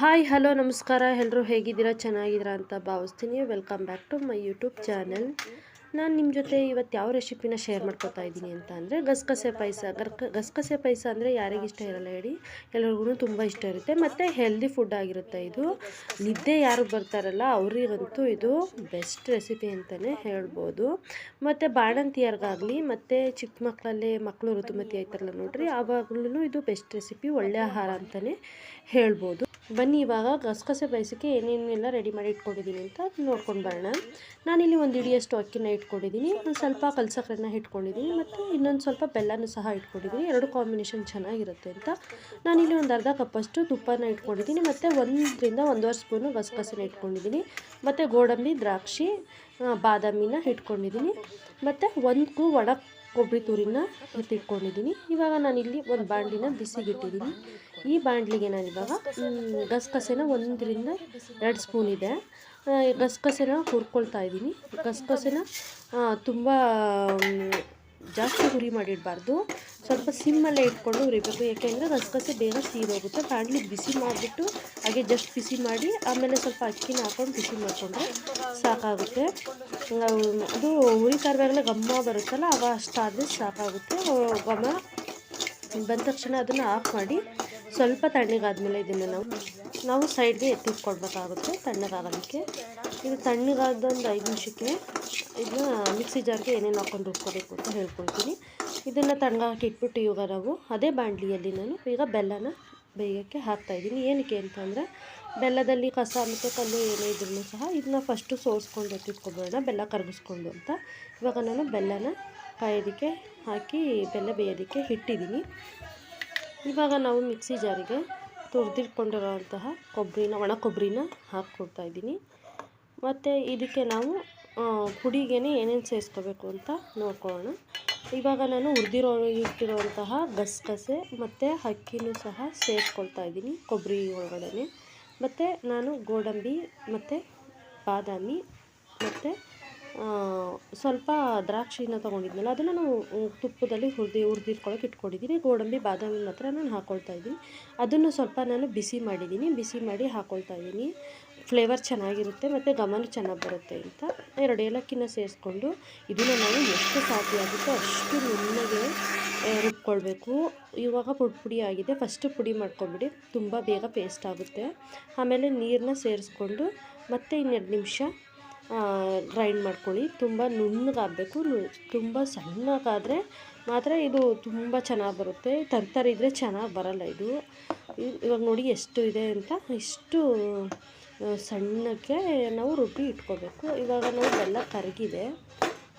Hi, hello, ನಮಸ್ಕಾರ. ಎಲ್ಲರೂ ಹೇಗಿದ್ದೀರಾ? ಚೆನ್ನಾಗಿದ್ದೀರಾ ಅಂತ ಭಾವಿಸ್ತೀನಿ. Welcome back to my YouTube channel ನಾನು ನಿಮ್ಮ ಜೊತೆ ಇವತ್ತು ಯಾವ ರೆಸಿಪಿನ ಶೇರ್ ಮಾಡ್ಕೊತಾ ಇದ್ದೀನಿ ಅಂತ ಅಂದರೆ, ಗಸಗಸೆ ಪಾಯಸ. ಗರ್ಕ, ಗಸಗಸೆ ಪಾಯಸ ಅಂದರೆ ಯಾರಿಗೆ ಇಷ್ಟ ಇರಲ್ಲ ಹೇಳಿ. ಎಲ್ಲರಿಗೂ ತುಂಬ ಇಷ್ಟ ಇರುತ್ತೆ. ಮತ್ತು ಹೆಲ್ದಿ ಫುಡ್ ಆಗಿರುತ್ತೆ ಇದು. ನಿದ್ದೆ ಯಾರು ಬರ್ತಾರಲ್ಲ, ಅವರಿಗಂತೂ ಇದು ಬೆಸ್ಟ್ ರೆಸಿಪಿ ಅಂತಲೇ ಹೇಳ್ಬೋದು. ಮತ್ತು ಬಾಣಂತಿಯರ್ಗಾಗಲಿ ಮತ್ತು ಚಿಕ್ಕ ಮಕ್ಕಳಲ್ಲೇ ಮಕ್ಕಳು ಋತುಮತಿ ಆಯ್ತಾರಲ್ಲ ನೋಡ್ರಿ ಆವಾಗಲೂ ಇದು ಬೆಸ್ಟ್ ರೆಸಿಪಿ ಒಳ್ಳೆಯ ಆಹಾರ ಅಂತಲೇ ಹೇಳ್ಬೋದು. ಬನ್ನಿ, ಇವಾಗ ಗಸಗಸೆ ಪಾಯಸಕ್ಕೆ ಏನೇನೆಲ್ಲ ರೆಡಿ ಮಾಡಿ ಇಟ್ಕೊಂಡಿದ್ದೀನಿ ಅಂತ ನೋಡ್ಕೊಂಡು ಬರೋಣ. ನಾನಿಲ್ಲಿ ಒಂದು ಇಡಿಯಷ್ಟು ಅಕ್ಕಿನ ಇಟ್ಕೊಂಡಿದ್ದೀನಿ, ಒಂದು ಸ್ವಲ್ಪ ಕಲ್ಸಕ್ರೆನ ಇಟ್ಕೊಂಡಿದ್ದೀನಿ, ಮತ್ತು ಇನ್ನೊಂದು ಸ್ವಲ್ಪ ಬೆಲ್ಲನೂ ಸಹ ಇಟ್ಕೊಂಡಿದ್ದೀನಿ. ಎರಡು ಕಾಂಬಿನೇಷನ್ ಚೆನ್ನಾಗಿರುತ್ತೆ ಅಂತ. ನಾನಿಲ್ಲಿ ಒಂದು ಅರ್ಧ ಕಪ್ಪಷ್ಟು ತುಪ್ಪನ ಇಟ್ಕೊಂಡಿದ್ದೀನಿ, ಮತ್ತು ಒಂದರಿಂದ ಒಂದೂವರೆ ಸ್ಪೂನು ಗಸಗಸೆನ ಇಟ್ಕೊಂಡಿದ್ದೀನಿ, ಮತ್ತು ಗೋಡಂಬಿ, ದ್ರಾಕ್ಷಿ ಬಾದಾಮಿನ ಇಟ್ಕೊಂಡಿದ್ದೀನಿ, ಮತ್ತು ಒಂದು ಒಣ ಕೊಬ್ಬರಿ ತುರಿನ ಎತ್ತಿಟ್ಕೊಂಡಿದ್ದೀನಿ. ಇವಾಗ ನಾನಿಲ್ಲಿ ಒಂದು ಬಾಂಡಿನ ಬಿಸಿಗಿಟ್ಟಿದ್ದೀನಿ. ಈ ಬಾಣಲಿಗೆ ನಾನಿವಾಗ ಇವಾಗ ಗಸಗಸೆನ ಒಂದರಿಂದ ಎರಡು ಸ್ಪೂನ್ ಇದೆ. ಗಸಗಸೆನ ಹುರ್ಕೊಳ್ತಾ ಇದ್ದೀನಿ. ಗಸಗಸೆನ ತುಂಬ ಜಾಸ್ತಿ ಹುರಿ ಮಾಡಿಡಬಾರ್ದು. ಸ್ವಲ್ಪ ಸಿಮ್ಮಲ್ಲೇ ಇಟ್ಕೊಂಡು ಹುರಿಬೇಕು. ಯಾಕೆಂದರೆ ಗಸಗಸೆ ಬೇಗ ಸೀದೋಗುತ್ತೆ ಬಾಣಲಿ ಬಿಸಿ ಮಾಡಿಬಿಟ್ಟು ಹಾಗೆ ಜಸ್ಟ್ ಬಿಸಿ ಮಾಡಿ, ಆಮೇಲೆ ಸ್ವಲ್ಪ ಅಕ್ಕಿನ ಹಾಕೊಂಡು ಬಿಸಿ ಮಾಡಿಕೊಂಡ್ರೆ ಸಾಕಾಗುತ್ತೆ. ಅದು ಹುರಿತಾ ಇರುವಾಗಲೇ ಘಮ್ಮ ಬರುತ್ತಲ್ಲ ಅವ ಅಷ್ಟಾದರೆ ಸಾಕಾಗುತ್ತೆ. ಗಮ್ಮ ಬಂದ ತಕ್ಷಣ ಅದನ್ನು ಆಫ್ ಮಾಡಿ ಸ್ವಲ್ಪ ತಣ್ಣಗಾದ್ಮೇಲೆ ಇದನ್ನು ನಾವು ನಾವು ಸೈಡ್ಗೆ ಎತ್ತಿಟ್ಕೊಡ್ಬೇಕಾಗುತ್ತೆ ತಣ್ಣಗಾಗೋದಕ್ಕೆ ಇದು ತಣ್ಣಗಾದ ಒಂದು ಐದು ನಿಮಿಷಕ್ಕೆ ಇದನ್ನ ಮಿಕ್ಸಿ ಜಾರ್ಗೆ ಏನೇನು ಹಾಕೊಂಡು ರುಬ್ಕೋಬೇಕು ಅಂತ ಹೇಳ್ಕೊಳ್ತೀನಿ. ಇದನ್ನು ತಣ್ಣಗಾಕಿ ಇಟ್ಬಿಟ್ಟು ಇವಾಗ ನಾವು ಅದೇ ಬಾಣಲಿಯಲ್ಲಿ ನಾನು ಈಗ ಬೆಲ್ಲನ ಬೇಯೋಕ್ಕೆ ಹಾಕ್ತಾಯಿದ್ದೀನಿ ಏನಕ್ಕೆ ಅಂತಂದರೆ ಬೆಲ್ಲದಲ್ಲಿ ಕಸ ಮತ್ತು ಕಲ್ಲು ಏನೇ ಇದ್ರೂ ಸಹ ಇದನ್ನ ಫಸ್ಟು ಸೋಸ್ಕೊಂಡು ಎತ್ತಿಟ್ಕೊಬೋಣ ಬೆಲ್ಲ ಕರಗಿಸ್ಕೊಂಡು ಅಂತ. ಇವಾಗ ನಾನು ಬೆಲ್ಲನ ಕಾಯೋದಕ್ಕೆ ಹಾಕಿ ಬೆಲ್ಲ ಬೇಯೋದಕ್ಕೆ ಇಟ್ಟಿದ್ದೀನಿ. ಇವಾಗ ನಾವು ಮಿಕ್ಸಿ ಜಾರಿಗೆ ತುರಿದಿಟ್ಕೊಂಡಿರೋಂತಹ ಕೊಬ್ಬರಿನ, ಒಣ ಕೊಬ್ಬರಿನ ಹಾಕ್ಕೊಡ್ತಾ ಇದ್ದೀನಿ. ಮತ್ತು ಇದಕ್ಕೆ ನಾವು ಪುಡಿಗೆ ಏನೇನು ಸೇರಿಸ್ಕೋಬೇಕು ಅಂತ ನೋಡ್ಕೊಳ್ಳೋಣ. ಇವಾಗ ನಾನು ಹುರಿದಿರೋ ಇಟ್ಟಿರುವಂತಹ ಗಸಗಸೆ ಮತ್ತು ಅಕ್ಕಿನೂ ಸಹ ಸೇರಿಸ್ಕೊಳ್ತಾ ಇದ್ದೀನಿ ಕೊಬ್ಬರಿ ಒಳಗಡೆ ಮತ್ತು ನಾನು ಗೋಡಂಬಿ ಮತ್ತು ಬಾದಾಮಿ ಮತ್ತು ಸ್ವಲ್ಪ ದ್ರಾಕ್ಷಿನ ತೊಗೊಂಡಿದ್ನಲ್ಲ, ಅದನ್ನು ನಾನು ತುಪ್ಪದಲ್ಲಿ ಹುರಿದು ಹುರಿದಿಟ್ಕೊಳಕ್ಕೆ ಇಟ್ಕೊಂಡಿದ್ದೀನಿ ಗೋಡಂಬಿ, ಬಾದಾಮಿ ಮಾತ್ರ ನಾನು ಹಾಕ್ಕೊಳ್ತಾ ಇದ್ದೀನಿ ಅದನ್ನು ಸ್ವಲ್ಪ ನಾನು ಬಿಸಿ ಮಾಡಿದ್ದೀನಿ ಬಿಸಿ ಮಾಡಿ ಹಾಕ್ಕೊಳ್ತಾ ಇದ್ದೀನಿ ಫ್ಲೇವರ್ ಚೆನ್ನಾಗಿರುತ್ತೆ ಮತ್ತು ಗಮನ ಚೆನ್ನಾಗಿ ಬರುತ್ತೆ ಅಂತ. ಎರಡು ಏಲಕ್ಕಿನ ಸೇರಿಸ್ಕೊಂಡು ಇದನ್ನು ನಾವು ಎಷ್ಟು ಸಾಧ್ಯ ಆಗುತ್ತೋ ಅಷ್ಟು ನುಣ್ಣಗೆ ರುಬ್ಕೊಳ್ಬೇಕು. ಇವಾಗ ಪುಡಿ ಪುಡಿ ಆಗಿದೆ. ಫಸ್ಟು ಪುಡಿ ಮಾಡ್ಕೊಬಿಡಿ. ತುಂಬ ಬೇಗ ಪೇಸ್ಟ್ ಆಗುತ್ತೆ. ಆಮೇಲೆ ನೀರನ್ನ ಸೇರಿಸ್ಕೊಂಡು ಮತ್ತೆ ಇನ್ನೆರಡು ನಿಮಿಷ ಗ್ರೈಂಡ್ ಮಾಡ್ಕೊಳ್ಳಿ. ತುಂಬ ನುಣ್ಣಗಾಗಬೇಕು. ತುಂಬ ಸಣ್ಣಗಾದರೆ ಮಾತ್ರ ಇದು ತುಂಬ ಚೆನ್ನಾಗಿ ಬರುತ್ತೆ. ತರ್ತರಿ ಇದ್ದರೆ ಚೆನ್ನಾಗಿ ಬರಲ್ಲ ಇದು. ಇವಾಗ ನೋಡಿ ಎಷ್ಟು ಇದೆ ಅಂತ. ಇಷ್ಟು ಸಣ್ಣಕ್ಕೆ ನಾವು ರುಬ್ಬಿ ಇಟ್ಕೋಬೇಕು. ಇವಾಗ ನಾವು ಬೆಲ್ಲ ಕರಗಿದೆ.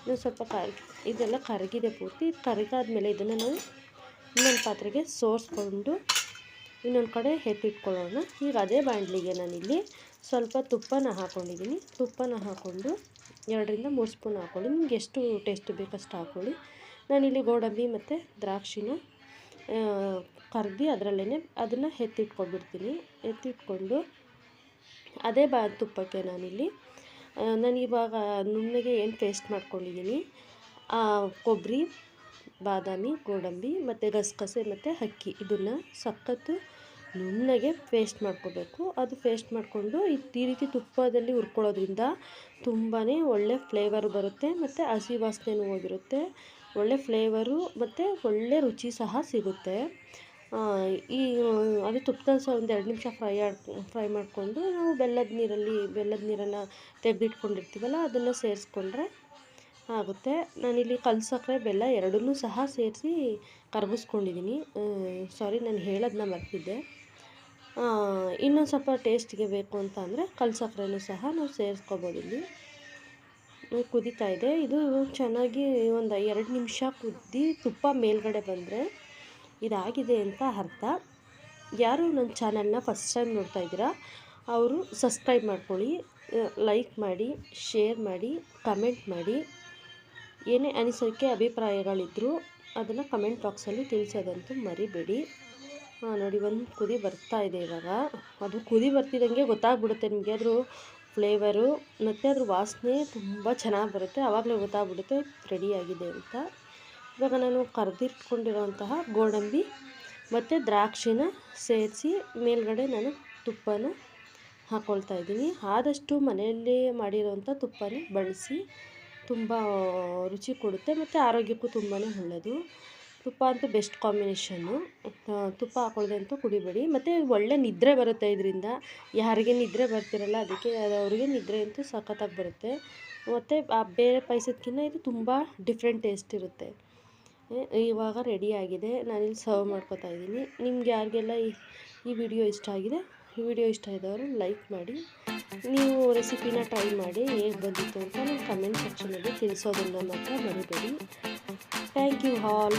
ಇನ್ನು ಸ್ವಲ್ಪ ಕರ್ ಇದೆಲ್ಲ ಕರಗಿದೆ ಪೂರ್ತಿ. ಕರಗಾದ್ಮೇಲೆ ಇದನ್ನು ನಾವು ಇನ್ನೊಂದು ಪಾತ್ರೆಗೆ ಸೋರಿಸ್ಕೊಂಡು ಇನ್ನೊಂದು ಕಡೆ ಎತ್ತಿಟ್ಕೊಳ್ಳೋಣ. ಈಗ ಅದೇ ಬಾಣಲಿಗೆ ನಾನಿಲ್ಲಿ ಸ್ವಲ್ಪ ತುಪ್ಪನ ಹಾಕ್ಕೊಂಡಿದ್ದೀನಿ ತುಪ್ಪನ ಹಾಕ್ಕೊಂಡು ಎರಡರಿಂದ ಮೂರು ಸ್ಪೂನ್ ಹಾಕ್ಕೊಳ್ಳಿ ನಿಮ್ಗೆ ಎಷ್ಟು ಟೇಸ್ಟ್ ಅಷ್ಟು ಹಾಕ್ಕೊಳ್ಳಿ ನಾನಿಲ್ಲಿ ಗೋಡಂಬಿ ಮತ್ತು ದ್ರಾಕ್ಷಿನ ಕರ್ದು ಅದರಲ್ಲೇ ಅದನ್ನು ಎತ್ತಿಟ್ಕೊಂಡ್ಬಿಡ್ತೀನಿ ಎತ್ತಿಟ್ಕೊಂಡು ಅದೇ ಬಾ ತುಪ್ಪಕ್ಕೆ ನಾನಿಲ್ಲಿ ನಾನಿವಾಗ ನುಣ್ಣಗೆ ಏನು ಪೇಸ್ಟ್ ಮಾಡ್ಕೊಂಡಿದ್ದೀನಿ ಕೊಬ್ಬರಿ ಬಾದಾಮಿ, ಗೋಡಂಬಿ ಮತ್ತು ಗಸಗಸೆ ಮತ್ತು ಅಕ್ಕಿ. ಇದನ್ನು ಸಖತ್ತು ನುಣ್ಣಗೆ ಪೇಸ್ಟ್ ಮಾಡ್ಕೋಬೇಕು. ಅದು ಪೇಸ್ಟ್ ಮಾಡಿಕೊಂಡು ಈ ರೀತಿ ತುಪ್ಪದಲ್ಲಿ ಹುರ್ಕೊಳ್ಳೋದ್ರಿಂದ ತುಂಬಾ ಒಳ್ಳೆ ಫ್ಲೇವರ್ ಬರುತ್ತೆ ಮತ್ತು ಹಸಿ ವಾಸನೆನೂ ಹೋಗಿರುತ್ತೆ. ಒಳ್ಳೆ ಫ್ಲೇವರು ಮತ್ತು ಒಳ್ಳೆ ರುಚಿ ಸಹ ಸಿಗುತ್ತೆ. ಈ, ಅದು ತುಪ್ಪದಲ್ಲಿ ಸಹ ಒಂದು ಎರಡು ನಿಮಿಷ ಫ್ರೈ ಫ್ರೈ ಮಾಡಿಕೊಂಡು ನಾವು ಬೆಲ್ಲದ ನೀರಲ್ಲಿ, ಬೆಲ್ಲದ ನೀರನ್ನು ತೆಗೆದಿಟ್ಕೊಂಡಿರ್ತೀವಲ್ಲ ಅದನ್ನು ಸೇರಿಸ್ಕೊಂಡ್ರೆ ಆಗುತ್ತೆ. ನಾನಿಲ್ಲಿ ಕಲ್ಸಕ್ಕೆ ಬೆಲ್ಲ ಎರಡನ್ನೂ ಸಹ ಸೇರಿಸಿ ಕರಗಿಸ್ಕೊಂಡಿದ್ದೀನಿ ಸಾರಿ ನಾನು ಹೇಳೋದನ್ನ ಮರ್ತಿದ್ದೆ. ಇನ್ನೊಂದು ಸ್ವಲ್ಪ ಟೇಸ್ಟಿಗೆ ಬೇಕು ಅಂತ ಅಂದರೆ ಕಲ್ ಸಕ್ಕರೆನೂ ಸಹ ನಾವು ಸೇರಿಸ್ಕೊಬೋದು ಇಲ್ಲಿ. ಕುದೀತಾ ಇದೆ. ಇದು ಚೆನ್ನಾಗಿ ಒಂದು ಎರಡು ನಿಮಿಷ ಕುದ್ದಿ ತುಪ್ಪ ಮೇಲ್ಗಡೆ ಬಂದರೆ ಇದಾಗಿದೆ ಅಂತ ಅರ್ಥ. ಯಾರು ನನ್ನ ಚಾನಲ್ನ ಫಸ್ಟ್ ಟೈಮ್ ನೋಡ್ತಾ ಇದ್ದೀರಾ, ಅವರು ಸಬ್ಸ್ಕ್ರೈಬ್ ಮಾಡ್ಕೊಳ್ಳಿ ಲೈಕ್ ಮಾಡಿ ಶೇರ್ ಮಾಡಿ ಕಮೆಂಟ್ ಮಾಡಿ. ಏನೇ ಅನಿಸೋಕ್ಕೆ ಅಭಿಪ್ರಾಯಗಳಿದ್ದರೂ ಅದನ್ನು ಕಮೆಂಟ್ ಬಾಕ್ಸಲ್ಲಿ ತಿಳಿಸೋದಂತೂ ಮರಿಬೇಡಿ. ನೋಡಿ, ಒಂದು ಕುದಿ ಬರ್ತಾ ಇದೆ ಇವಾಗ. ಅದು ಕುದಿ ಬರ್ತಿದ್ದಂಗೆ ಗೊತ್ತಾಗ್ಬಿಡುತ್ತೆ ನಿಮಗೆ. ಅದ್ರ ಫ್ಲೇವರು ಮತ್ತು ಅದ್ರ ವಾಸನೆ ತುಂಬ ಚೆನ್ನಾಗಿ ಬರುತ್ತೆ. ಆವಾಗಲೇ ಗೊತ್ತಾಗ್ಬಿಡುತ್ತೆ ರೆಡಿಯಾಗಿದೆ ಅಂತ. ಇವಾಗ ನಾನು ಕರೆದಿಟ್ಕೊಂಡಿರೋಂತಹ ಗೋಡಂಬಿ ಮತ್ತು ದ್ರಾಕ್ಷಿನ ಸೇರಿಸಿ ಮೇಲ್ಗಡೆ ನಾನು ತುಪ್ಪನ ಹಾಕ್ಕೊಳ್ತಾ ಇದ್ದೀನಿ. ಆದಷ್ಟು ಮನೆಯಲ್ಲೇ ಮಾಡಿರೋಂಥ ತುಪ್ಪನೇ ಬಳಸಿ ತುಂಬ ರುಚಿ ಕೊಡುತ್ತೆ, ಮತ್ತು ಆರೋಗ್ಯಕ್ಕೂ ತುಂಬಾ ಒಳ್ಳೆಯದು ತುಪ್ಪ ಅಂತೂ ಬೆಸ್ಟ್ ಕಾಂಬಿನೇಷನ್ನು. ತುಪ್ಪ ಹಾಕೊಳ್ದೆ ಅಂತೂ ಕುಡಿಬೇಡಿ. ಮತ್ತು ಒಳ್ಳೆ ನಿದ್ರೆ ಬರುತ್ತೆ ಇದರಿಂದ. ಯಾರಿಗೆ ನಿದ್ರೆ ಬರ್ತಿರಲ್ಲ, ಅದಕ್ಕೆ ಅವರಿಗೆ ನಿದ್ರೆ ಅಂತೂ ಸಖತ್ತಾಗಿ ಬರುತ್ತೆ. ಮತ್ತು ಆ, ಬೇರೆ ಪಾಯಸದ್ಕಿಂತ ಇದು ತುಂಬ ಡಿಫ್ರೆಂಟ್ ಟೇಸ್ಟ್ ಇರುತ್ತೆ. ಇವಾಗ ರೆಡಿ ಆಗಿದೆ. ನಾನಿಲ್ಲಿ ಸರ್ವ್ ಮಾಡ್ಕೊತಾ ಇದ್ದೀನಿ. ನಿಮ್ಗೆ ಯಾರಿಗೆಲ್ಲ ಈ ವಿಡಿಯೋ ಇಷ್ಟ ಆಗಿದೆ, ಈ ವಿಡಿಯೋ ಇಷ್ಟ ಇದ್ದವರು ಲೈಕ್ ಮಾಡಿ. ನೀವು ರೆಸಿಪಿನ ಟ್ರೈ ಮಾಡಿ ಹೇಗೆ ಬಂದಿತ್ತು ಅಂತ ನನ್ನ ಕಮೆಂಟ್ ಸೆಕ್ಷನಲ್ಲಿ ತಿಳಿಸೋದನ್ನು ಮಾತ್ರ ಮರಿಬೇಡಿ. Thank you all